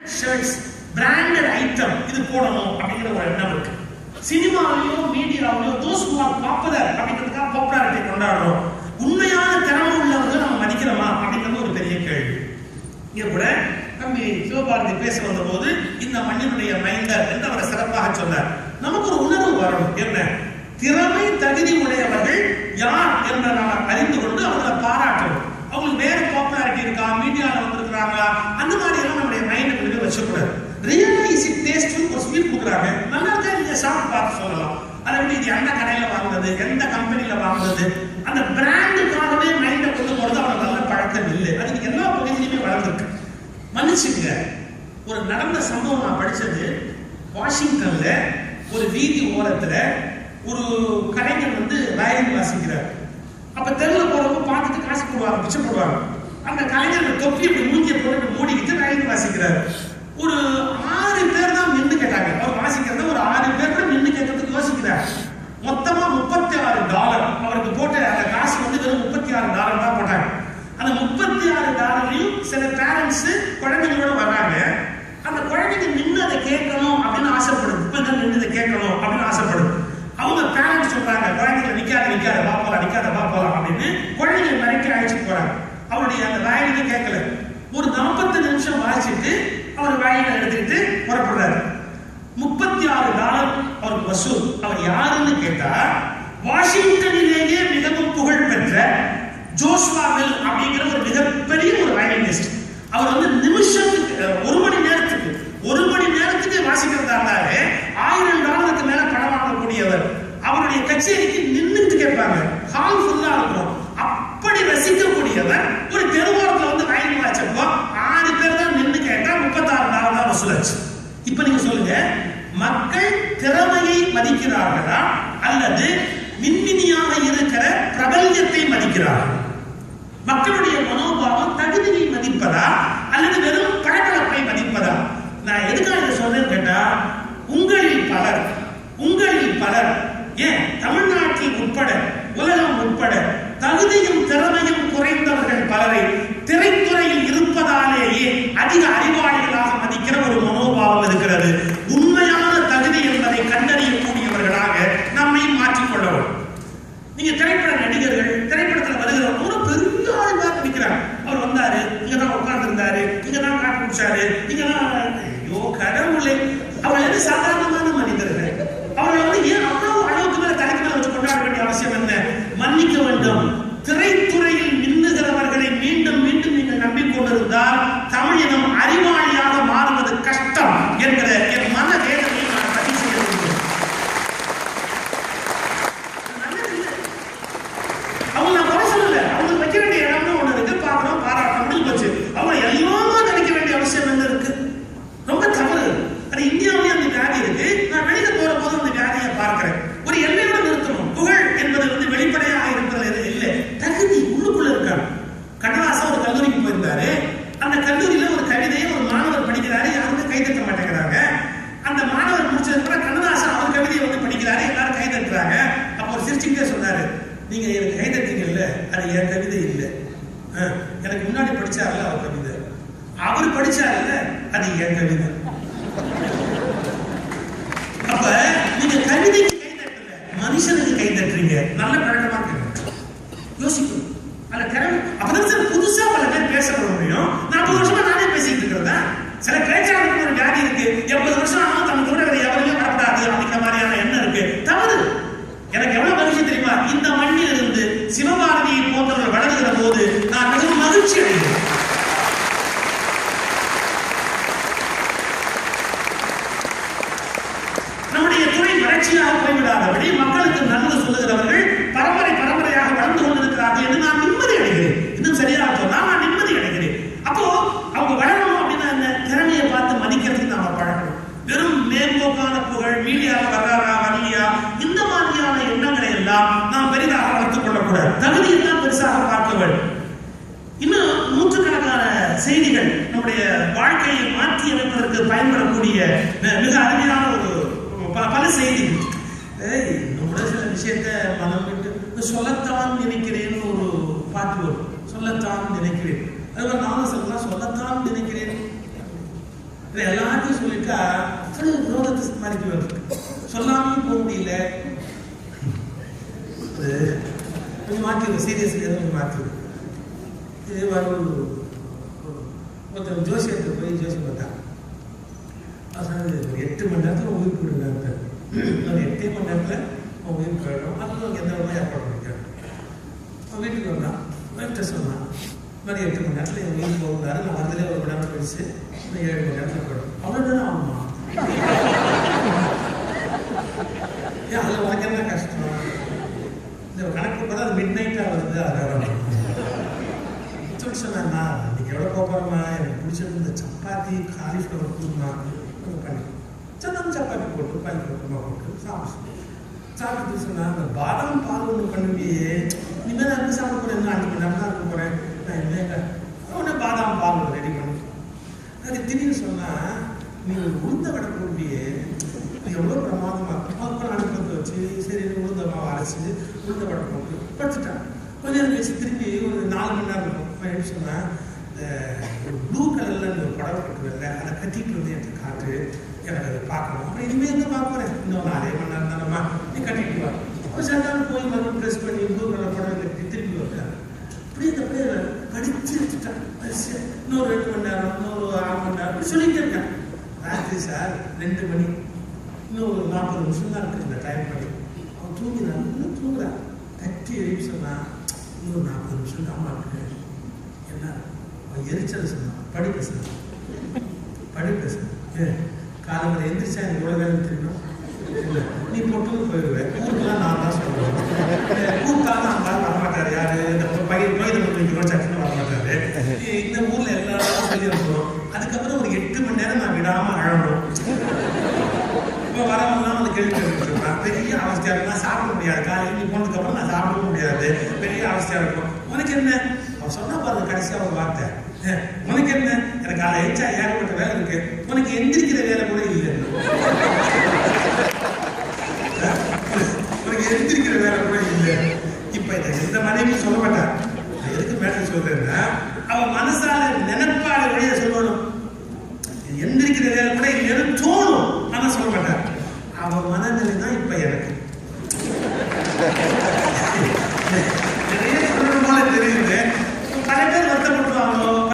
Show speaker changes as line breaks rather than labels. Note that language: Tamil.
ஷர்ட்ஸ் பிராண்டட் ஐட்டம் இது போடணும் அப்படிங்கிற ஒரு எண்ணம் இருக்கு. சினிமாவிலயோ மீடியாவிலயோ தோஸ் ஹூ ஆர் பாப்புலர் அப்படிங்கிறதுக்காக பாப்புலாரிட்டி கொண்டாடுறோம். உண்மையான திறமை உள்ளவங்க நம்ம மதிக்கிறோமா அப்படிங்கிறது ஒரு பெரிய கேள்வி. இங்க கூட தம்பி சிவபாரதி பேச வந்த போது இந்த மண்ணினுடைய மைந்தர் என்று அவரை சிறப்பாக சொன்னார். நமக்கு ஒரு உணர்வு வரணும். என்ன? திறமை தகுதி உடையவர்கள் யார் என்று நாம் அறிந்து கொண்டு அவங்களை பாராட்டணும். அவங்களுக்கு வேற பாப்புலாரிட்டி இருக்கா? மீடியாவில் வந்திருக்கிறாங்களா? அந்த மாதிரி மைண்ட் கொண்டு வச்சக்கூடாது ரியலைஸ் இட் டேஸ்ட் ஒரு ஸ்வீட் கொடுக்குறாங்க. நல்லா இருக்கா நீங்க சாப்பிட்டு பார்த்து சொல்லலாம். அதை விட இது எந்த கடையில வாங்குறது எந்த கம்பெனியில் வாங்குறது அந்த பிராண்டுக்காகவே மைண்டை கொண்டு போறது அவன் நல்ல பழக்கம் இல்லை. அது எல்லா பகுதியிலுமே வளர்ந்துருக்கு. மன்னிச்சுங்க ஒரு நடந்த சம்பவம் நான் படிச்சது. வாஷிங்டன்ல ஒரு வீதி ஓரத்துல ஒரு கலைஞர் வந்து வயலின் வாசிக்கிறார். அப்ப தெருவில் போறவங்க பார்த்துட்டு காசு போடுவாங்க பிச்சை போடுவாங்க. அந்த கலைஞர் தொப்பி இப்படி மூஞ்சிய போட்டு மூடிக்கிட்டு வயலின் வாசிக்கிறார் ஒரு ஆறு பேர் தான் நின்று கேட்டாங்க அவர் வாசிக்கிறத ஒரு ஆறு பேர் தான் நின்று கேட்கறதுக்கு யோசிக்கிறார் மொத்தமா முப்பத்தி ஆறு டாலர் அவருக்கு போட்ட அந்த காசு வந்து வெறும் முப்பத்தி ஆறு டாலர் தான் போட்டாங்க அந்த முப்பத்தி ஆறு டாலரையும் சில பேரண்ட்ஸ் குழந்தைங்களோட வர்றாங்க. அந்த குழந்தைங்க நின்று அதை கேட்கணும் அப்படின்னு ஆசைப்படுது. இப்ப தான் நின்று இதை கேட்கணும் அப்படின்னு ஆசைப்படுது. அவங்க பேரண்ட்ஸ் சொல்றாங்க குழந்தைங்க நிக்காத நிக்காத வா போலாம் நிக்காத வா போலாம் அப்படின்னு குழந்தைங்க மறைக்க அழைச்சிட்டு போறாங்க. அவருடைய அந்த வயலினை கேட்கல. ஒரு நாற்பத்தி நிமிஷம் வாசிச்சுட்டு அவர் வாயில எடுத்துக்கிட்டு புறப்படுறாரு. முப்பத்தி ஆறு டாலர் அவருக்கு வசூல். அவர் யாருன்னு கேட்டா வாஷிங்டனிலேயே மிகவும் புகழ் பெற்ற ஜோஸ்வாவில் அப்படிங்கிற ஒரு மிகப்பெரிய ஒரு வயலினிஸ்ட் அவர் வந்து நிமிஷத்துக்கு அஹ், ஒரு மணி நேரத்துக்கு ஒரு மணி நேரத்துக்கு வாசிக்கிறதா இருந்தாலே ஆயிரம் டாலருக்கு மேல பணம் வாங்கக்கூடியவர் அவருடைய கச்சேரிக்கு நின்னுட்டு கேட்பாங்க ஹால் ஃபுல்லா இருக்கும் அப்படி கூடியவன் ஒரு தெருவோரத்துல வந்து வயலின் வச்சப்போ ஆறு பேர் தான் நின்னு கேட்டா முப்பத்தாறு நாள் தான் வசூலாச்சு இப்ப நீங்க சொல்லுங்க மக்கள் திறமையை மதிக்கிறார்களா அல்லது மின்மினியாக இருக்கிற பிரபல்யத்தை மதிக்கிறார்கள்? மக்களுடைய மனோபாவம் தகுதியை மதிப்பதா அல்லது வெறும் பழக்கலப்பை மதிப்பதா? நான் எதுக்காக இதை சொன்னேன்னு கேட்டா உங்களில் பலர் உங்களில் பலர் ஏன் தமிழ்நாட்டில் உட்பட உலகம் உட்பட தகுதியும் திறமையும் குறைந்தவர்கள் பலரை திரைத்துறையில் இருப்பதாலேயே அதிக அறிவாளிகளாக மதிக்கிற ஒரு மனோபாவம் இருக்கிறது உண்மையான தகுதி என்பதை கண்டறியக்கூடியவர்களாக நம்மை மாற்றிக்கொள்ளவும் நீங்க திரைப்பட நடிகர்கள் திரைப்படத்துல வருகிறவங்க ஒரு பெரிய ஆள் மாதிரி நிக்கிறாங்க அவர் வந்தாரு இங்க தான் உட்கார்ந்து இருந்தாரு இங்க தான் காட்டு குடிச்சாரு இங்க தான் ஐயோ கடவுளே அவர் வந்து சாதாரணமான மனிதர்கள் அவர்கள் வந்து ஏன் அவ்வளவு அளவுக்கு மேல தலைக்கு மேல வச்சு கொண்டாட வேண்டிய அவசியம் என்ன மன்னிக்க வேண்டும் திரைத்துறையில் மின்னுகிறவர்களை மீண்டும் மீண்டும் நீங்கள் நம்பிக்கொண்டிருந்தால் தமிழ் இனம் அறிவாளியாக மாறுவது கஷ்டம் என்கிற என் மன வேதனையை நான் பதிவு செய்ய விரும்புகிறேன் நல்லதில்லை. அவங்க நான் குறை சொல்லல அவங்களுக்கு வைக்க வேண்டிய இடம்னு ஒண்ணு இருக்கு பார்க்கணும் பாராட்டணும் முடிஞ்சு போச்சு அவங்க எல்லாமா நினைக்க வேண்டிய அவசியம் என்ன இருக்கு ரொம்ப தவறு அது இந்தியாவிலேயே அந்த வியாதி இருக்கு நான் வெளியில போற போது அந்த வியாதியை பார்க்கிறேன் ஒரு எல்லையோட நிறுத்தணும் புகழ் என்பது வந்து வெளிப்படையாக இருப்பது எது இல்லை தகுதி உள்ளுக்குள்ள இருக்காங்க கண்ணதாசன் ஒரு கல்லூரிக்கு போயிருந்தாரு அந்த கல்லூரியில ஒரு கவிதையை ஒரு மாணவர் படிக்கிறாரு யாருமே கை தட்ட மாட்டேங்கிறாங்க அந்த மாணவர் முடிச்சதுக்கு அப்புறம் கண்ணதாசன் அவர் கவிதையை வந்து படிக்கிறாரு எல்லாரும் கை தட்டுறாங்க அப்போ ஒரு சிரிச்சுக்கிட்டே நீங்க எனக்கு கை அது என் கவிதை இல்லை. எனக்கு முன்னாடி படிச்சார்ல அவர் கவிதை. அவர் படிச்சார்ல அது என் கவிதை. அப்ப நீங்க கவிதைக்கு கைதட்டல மனுஷனுக்கு கை தட்டுறீங்க நல்ல பழக்கமா இருக்கு யோசிக்கணும். அந்த திறமை. அப்பதான் சார் புதுசா பல பேர் பேச முடியும். நாற்பது வருஷமா நானே பேசிட்டு இருக்கிறதா? சில பேச்சாளருக்கு ஒரு வியாதி இருக்கு. எண்பது வருஷம் ஆனாலும் தன் கூட எவரையும் வரப்படாது அப்படிங்கிற மாதிரியான போது நான் மிகவும் மகிழ்ச்சி அடைகிறேன். நம்முடைய துறை வறட்சியாக போய்விடாதபடி மக்களுக்கு நல்லது சொல்லுகிறவர்கள் பரம்பரை பரம்பரையாக வளர்ந்து கொண்டிருக்கிறார்கள் என்று நான் நிம்மதி அடைகிறேன். இன்னும் சரியாக சொன்னால் நான் நிம்மதி அடைகிறேன். அப்போ அவங்க வளரணும் அப்படின்னா அந்த திறமையை பார்த்து மதிக்கிறதுக்கு நாம பழகணும். வெறும் மேம்போக்கான புகழ் மீடியாவில் வர்றாரா வரலையா? இந்த மாதிரியான எண்ணங்களை எல்லாம் நாம் பெரிதாக வளர்த்துக் கொள்ளக்கூடாது. தகுதியை தான் பெருசாக பார்க்கவள் இன்னும் நூற்றுக்கணக்கான செய்திகள் நம்முடைய வாழ்க்கையை மாற்றி அமைப்பதற்கு பயன்படக்கூடிய மிக அருமையான ஒரு பல செய்திகள். ஏய், சில விஷயத்த மனம் விட்டு சொல்லத்தான் நினைக்கிறேன்னு ஒரு பாட்டு வரும். சொல்லத்தான் நினைக்கிறேன். அதுவரை நானும் சொல்லலாம் சொல்லத்தான் நினைக்கிறேன். இதை எல்லாத்தையும் சொல்லிட்டா அவ்வளவு விரோதத்தை சம்பாதிக்க வருது சொல்லாமையும் போக முடியல. கொஞ்சம் மாற்றிடுது சீரியஸ் கொஞ்சம் மாற்றிருக்கு இதே மாதிரி ஒரு ஒருத்தர் ஜோசியத்தில் போய் ஜோசியம் பார்த்தாங்க அவர் எட்டு மணி நேரத்தில் உயிர் போடுங்க ஒரு எட்டே மணி நேரத்தில் அவன் உயிர் போயிடும் அது அவங்க எந்த விதமாக ஏற்பாடு பண்ணிக்கிறாங்க அவன் வீட்டுக்கு வந்தான். வீட்டை சொன்னான் மாதிரி எட்டு மணி நேரத்தில் என் உயிர் போகுறாரு நான் வரதுலேயே ஒரு மணி நேரம் கழிச்சு ஏழு மணி நேரத்தில் போயிடும். அவ்வளோ நேரம் ஆகுமா ஏன் அதில் உனக்கு என்ன கஷ்டம் இந்த கணக்கு மிட் நைட்டாக வருது அதான் சொல்லி சொன்னா இன்னைக்கு எவ்வளோ போகிறோமா எனக்கு பிடிச்சது இந்த சப்பாத்தி காலிஃப்ளவர் குருமா. பண்ணி. சின்ன சப்பாத்தி போட்டு பால் குருமா போட்டு சாப்பிட்டு சாப்பிட்டு சொன்னா அந்த பாதாம் பால் ஒன்று பண்ணுவியே. இனிமேல் நான் சாப்பிட போகிறேன் அஞ்சு மணி நேரம் தான் இருக்க போகிறேன் நான் இல்லைங்க உடனே பாதாம் பால் ரெடி பண்ணி. அது திடீர்னு சொன்னா நீங்கள் உளுந்த வடை போட்டியே அது எவ்வளோ பிரமாதமா இருக்கும் அப்புறம் அடுப்பத்தை வச்சு சரி உளுந்த மாவு அரைச்சி உளுந்த படம் போட்டு படுத்துட்டான் கொஞ்ச நேரம் கழிச்சு திருப்பி ஒரு நாலு மணி நேரம் இருக்கும். அவன் எப்படி சொன்னா இந்த ப்ளூ கலர்ல ஒரு படம் கட்டுவதில்ல அதை கட்டிட்டு வந்து எனக்கு காட்டு எனக்கு அதை பார்க்கணும். அப்புறம் இனிமேல் எங்கே பார்க்க இன்னும் நாலே மணி நேரம் தானம்மா நீ கட்டிட்டு வா. அப்போ சாயங்காலம் போய் மறுபடியும் ட்ரெஸ் பண்ணி ப்ளூ கலர் புடவை கட்டி திருப்பி வருவார் அப்படியே இந்த பிள்ளைய கடிச்சு வச்சுட்டான். இன்னொரு ரெண்டு மணி நேரம் இன்னொரு ஆறு மணி நேரம் அப்படி சொல்லிட்டு இருக்கேன். ராத்திரி சார் ரெண்டு மணி. இன்னும் ஒரு நாற்பது நிமிஷம் தான் இருக்குது இந்த டைம் பண்ணி அவன் தூங்கினான் இன்னும் தூங்குறான் தட்டி எழுப்பி சொன்னான் இன்னொரு நாற்பது நிமிஷம் தான் இருக்கு என்ன? அவன் எரிச்சல் சொன்னான். படிக்க சொன்னான் படிக்க சொன்னான் ஏ காலத்தில் எந்திரிச்சா எனக்கு எவ்வளோ வேலை தெரியும்? இல்லை. நீ பொட்டுக்கு போயிடுவேன் ஊருக்குலாம் நான் தான் சொல்லுவேன். கூப்பிட்டாலும் அந்த ஆள் வரமாட்டார். யாரு? இந்த பையன் கோயில் வைக்கிறோம் சட்டுன்னு வரமாட்டாரு. இந்த ஊரில் எல்லாரும் சொல்லி இருக்கணும் அதுக்கப்புறம் ஒரு எட்டு மணி நேரம் நான் விடாமல் அழணும் வரவெல்லாம் வந்து பெரிய அவஸ்தையா இருக்கும் சாப்பிட முடியாது. காலையில் நீ போனதுக்கு அப்புறம் நான் சாப்பிடவும் முடியாது. பெரிய அவஸ்தையா இருக்கும். உனக்கு என்ன? அவன் சொன்னா பாருங்க கடைசியா ஒரு வார்த்தை. உனக்கு என்ன? எனக்கு அதை எச்சா ஏகப்பட்ட வேலை இருக்கு. உனக்கு எந்திரிக்கிற வேலை கூட இல்லை. உனக்கு எந்திரிக்கிற வேலை கூட இல்லை. இப்ப இதை எந்த மனைவி சொல்ல மாட்டான் எதுக்கு மேட்டர் சொல்றேன்னா அவன் மனசால நினைப்பாட